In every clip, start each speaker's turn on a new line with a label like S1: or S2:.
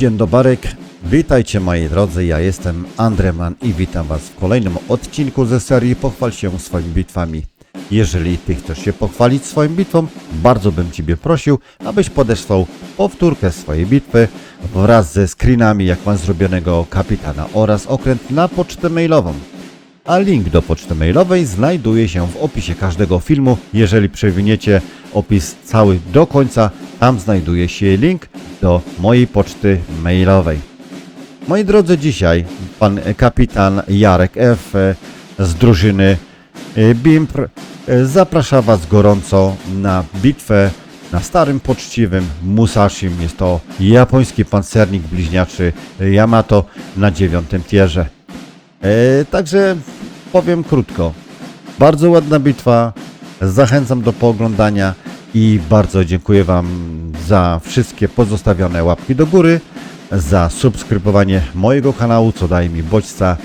S1: Dzień dobarek, witajcie moi drodzy, ja jestem Andreman i witam was w kolejnym odcinku ze serii Pochwal się swoimi bitwami. Jeżeli ty chcesz się pochwalić swoją bitwą, bardzo bym ciebie prosił, abyś podesłał powtórkę swojej bitwy wraz ze screenami jak mam zrobionego kapitana oraz okręt na pocztę mailową. A link do poczty mailowej znajduje się w opisie każdego filmu. Jeżeli przewiniecie opis cały do końca, tam znajduje się link do mojej poczty mailowej. Moi drodzy, dzisiaj pan kapitan Jarek F. z drużyny e, BIMPR e, zaprasza Was gorąco na bitwę na starym, poczciwym Musashim. Jest to japoński pancernik bliźniaczy Yamato na dziewiątym tierze. E, także powiem krótko. Bardzo ładna bitwa. Zachęcam do pooglądania i bardzo dziękuję Wam za wszystkie pozostawione łapki do góry, za subskrybowanie mojego kanału, co daje mi bodźca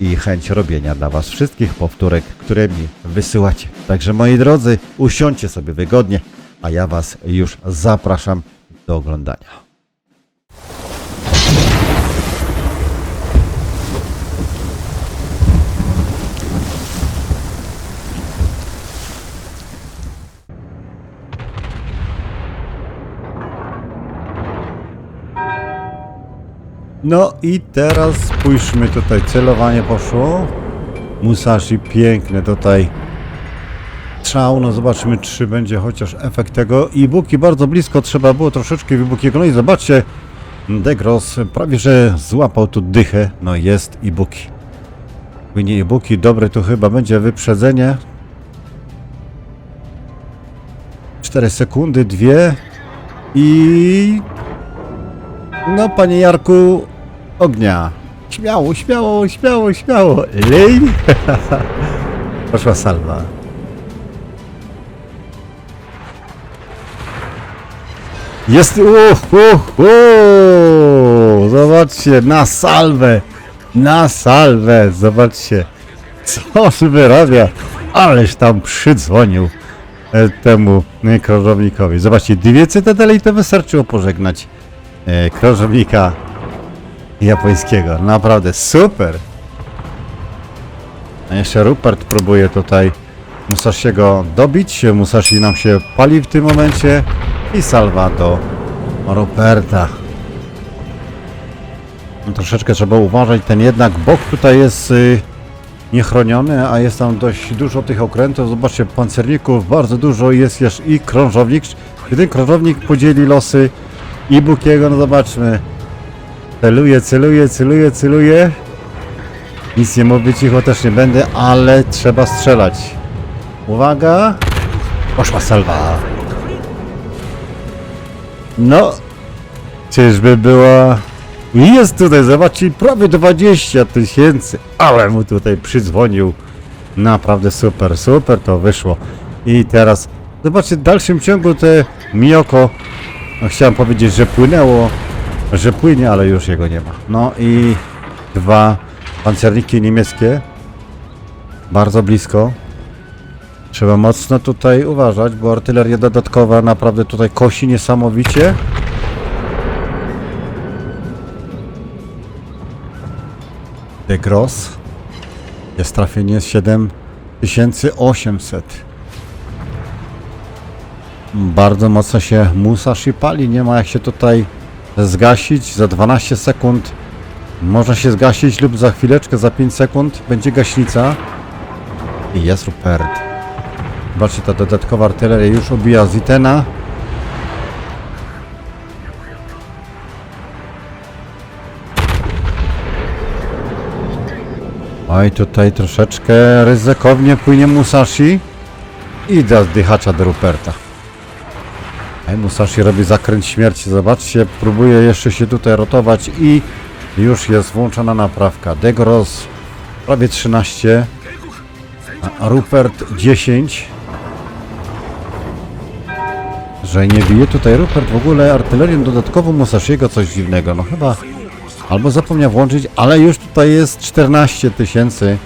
S1: i chęć robienia dla Was wszystkich powtórek, które mi wysyłacie. Także moi drodzy, usiądźcie sobie wygodnie, a ja Was już zapraszam do oglądania. No i teraz spójrzmy tutaj, celowanie poszło. Musashi piękny tutaj strzał, no zobaczymy czy będzie chociaż efekt tego. I Buki bardzo blisko, trzeba było troszeczkę Ibukiego. No i zobaczcie, Degros prawie że złapał tu dychę. No jest Ibuki. Płynie Ibuki, dobre tu chyba będzie wyprzedzenie. 4 sekundy, dwie i no, panie Jarku, ognia. Śmiało, śmiało, śmiało, śmiało. Lej. Poszła salwa. Jest, uh, uh, uh. Zobaczcie, na salwę. Na salwę, zobaczcie. Co wyrabia. Ależ tam przydzwonił e, temu e, krążownikowi. Zobaczcie, dwie cytadele i to wystarczyło pożegnać e, krążownika japońskiego. Naprawdę super. A jeszcze Rupert próbuje tutaj Musashiego dobić. Musashi nam się pali w tym momencie i salwa do Ruperta. No, troszeczkę trzeba uważać, ten jednak bok tutaj jest y, niechroniony, a jest tam dość dużo tych okrętów. Zobaczcie, pancerników bardzo dużo jest jeszcze i krążownik. Gdy krążownik podzieli losy i Bukiego, no zobaczmy. Celuje, celuje, celuje, celuje. Nic nie mówię, cicho też nie będę, ale trzeba strzelać. Uwaga. Poszła salwa. No. Czyżby była... Jest tutaj, zobaczcie, prawie 20 tysięcy. Ale mu tutaj przydzwonił. Naprawdę super, super to wyszło. I teraz, zobaczcie, w dalszym ciągu te Miyoko no, chciałem powiedzieć, że płynęło, że płynie, ale już jego nie ma. No i dwa pancerniki niemieckie. Bardzo blisko. Trzeba mocno tutaj uważać, bo artyleria dodatkowa naprawdę tutaj kosi niesamowicie. De Gross. Jest trafienie 7800. Bardzo mocno się Musashi pali, nie ma jak się tutaj zgasić. Za 12 sekund można się zgasić lub za chwileczkę, za 5 sekund będzie gaśnica. I jest Rupert. Zobaczcie, ta dodatkowa artyleria już obija Zitena. Oj, tutaj troszeczkę ryzykownie płynie Musashi. I da zdychacza do Ruperta. Ej, Musashi robi zakręt śmierci. Zobaczcie, próbuje jeszcze się tutaj rotować i już jest włączona naprawka. Degros prawie 13, a Rupert 10. Że nie bije tutaj Rupert w ogóle artylerią dodatkową Musashiego coś dziwnego. No chyba albo zapomniał włączyć, ale już tutaj jest 14 tysięcy.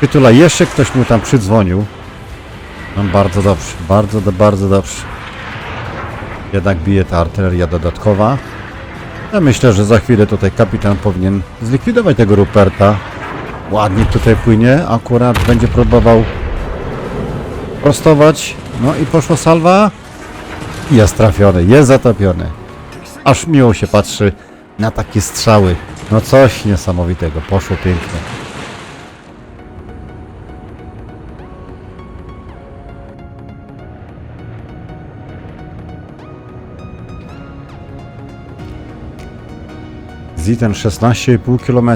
S1: Tytula jeszcze ktoś mu tam przydzwonił. No bardzo dobrze, bardzo, bardzo dobrze. Jednak bije ta artyleria dodatkowa. Ja myślę, że za chwilę tutaj kapitan powinien zlikwidować tego Ruperta. Ładnie tutaj płynie, akurat będzie próbował prostować. No i poszła salwa. Jest trafiony, jest zatopiony. Aż miło się patrzy na takie strzały. No coś niesamowitego, poszło pięknie. Ziten 16,5 km.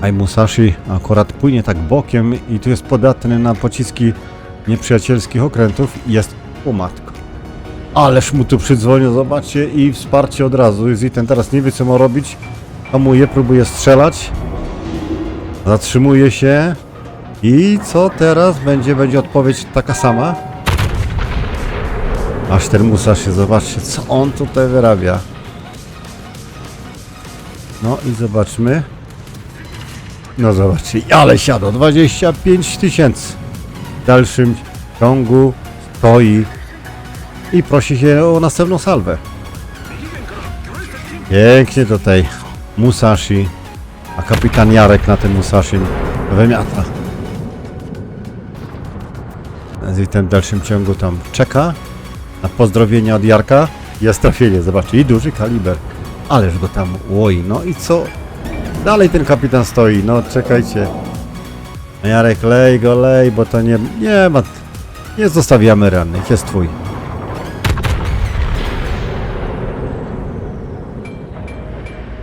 S1: Aj Musashi akurat płynie tak bokiem i tu jest podatny na pociski nieprzyjacielskich okrętów jest o matko. Ależ mu tu przydzwonił, zobaczcie i wsparcie od razu. Ziten teraz nie wie co ma robić. Hamuje, próbuje strzelać. Zatrzymuje się. I co teraz będzie? Będzie odpowiedź taka sama. Aż ten Musashi, zobaczcie co on tutaj wyrabia. No i zobaczmy. No zobaczcie, ale siadło 25 tysięcy. W dalszym ciągu stoi i prosi się o następną salwę. Pięknie tutaj Musashi, a kapitan Jarek na tym Musashi wymiata. I ten w dalszym ciągu tam czeka na pozdrowienie od Jarka. Jest trafienie, zobaczcie, i duży kaliber. Ależ go tam łoi, no i co? Dalej ten kapitan stoi, no czekajcie. Jarek, lej go, lej, bo to nie, nie ma, nie zostawiamy rannych, jest twój.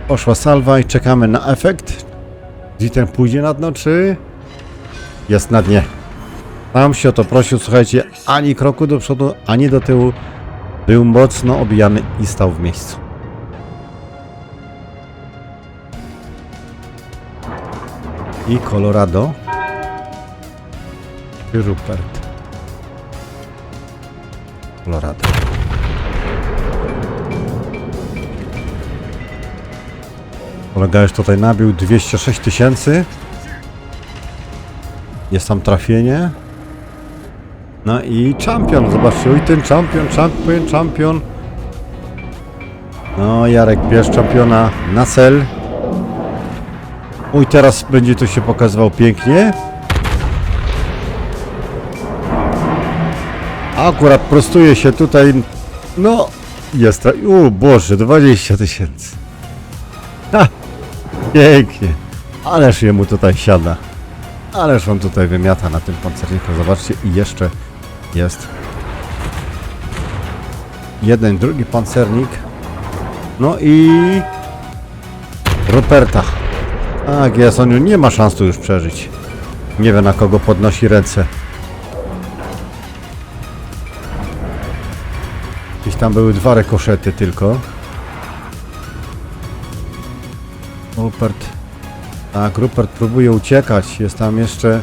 S1: Poszła salwa i czekamy na efekt. Ziten pójdzie na dno, czy jest na dnie? Tam się o to prosił, słuchajcie, ani kroku do przodu, ani do tyłu. Był mocno obijany i stał w miejscu. I Colorado. Rupert. Colorado. Kolega już tutaj nabił 206 tysięcy. Jest tam trafienie. No i champion, zobaczcie, oj ten champion, champion, champion. No Jarek, bierz czampiona na cel. Oj, teraz będzie to się pokazywał pięknie. Akurat prostuje się tutaj, no, jest, o Boże, 20 tysięcy. Ha, pięknie. Ależ jemu tutaj siada. Ależ on tutaj wymiata na tym pancerniku. Zobaczcie, i jeszcze jest jeden, drugi pancernik. No i Ruperta. Tak jest, on nie ma szans tu już przeżyć. Nie wie na kogo podnosi ręce. Gdzieś tam były dwa rekoszety tylko. Rupert. Tak, Rupert próbuje uciekać. Jest tam jeszcze...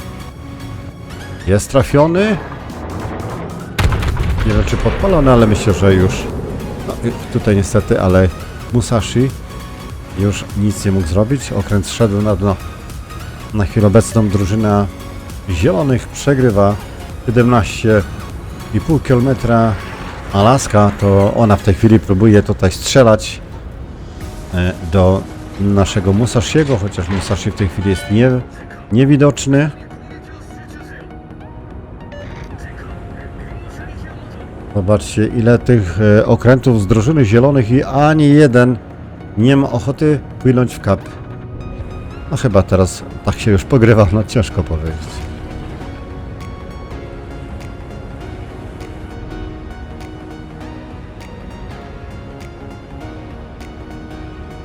S1: Jest trafiony. Nie wiem czy podpalony, ale myślę, że już... No, tutaj niestety, ale Musashi już nic nie mógł zrobić. Okręt szedł na dno. Na chwilę obecną drużyna zielonych przegrywa 17,5 km. Alaska to ona w tej chwili próbuje tutaj strzelać e, do naszego Musashiego, chociaż Musashi w tej chwili jest nie, niewidoczny. Zobaczcie ile tych e, okrętów z drużyny zielonych i ani jeden nie ma ochoty płynąć w kap. No chyba teraz tak się już pogrywa, no ciężko powiedzieć.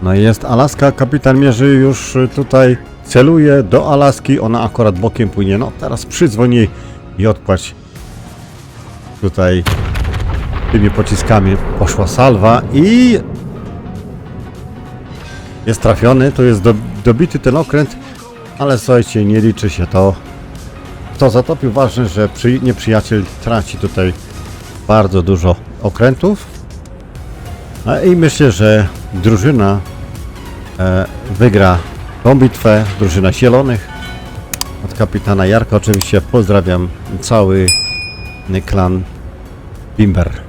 S1: No i jest Alaska, kapitan mierzy już tutaj, celuje do Alaski, ona akurat bokiem płynie, no teraz przydzwoni i odpłać tutaj tymi pociskami poszła salwa i jest trafiony, to jest do, dobity ten okręt, ale słuchajcie, nie liczy się to. Kto zatopił, ważne, że przy, nieprzyjaciel traci tutaj bardzo dużo okrętów. A I myślę, że drużyna e, wygra tą bitwę, drużyna zielonych. Od kapitana Jarka oczywiście pozdrawiam cały klan Bimber.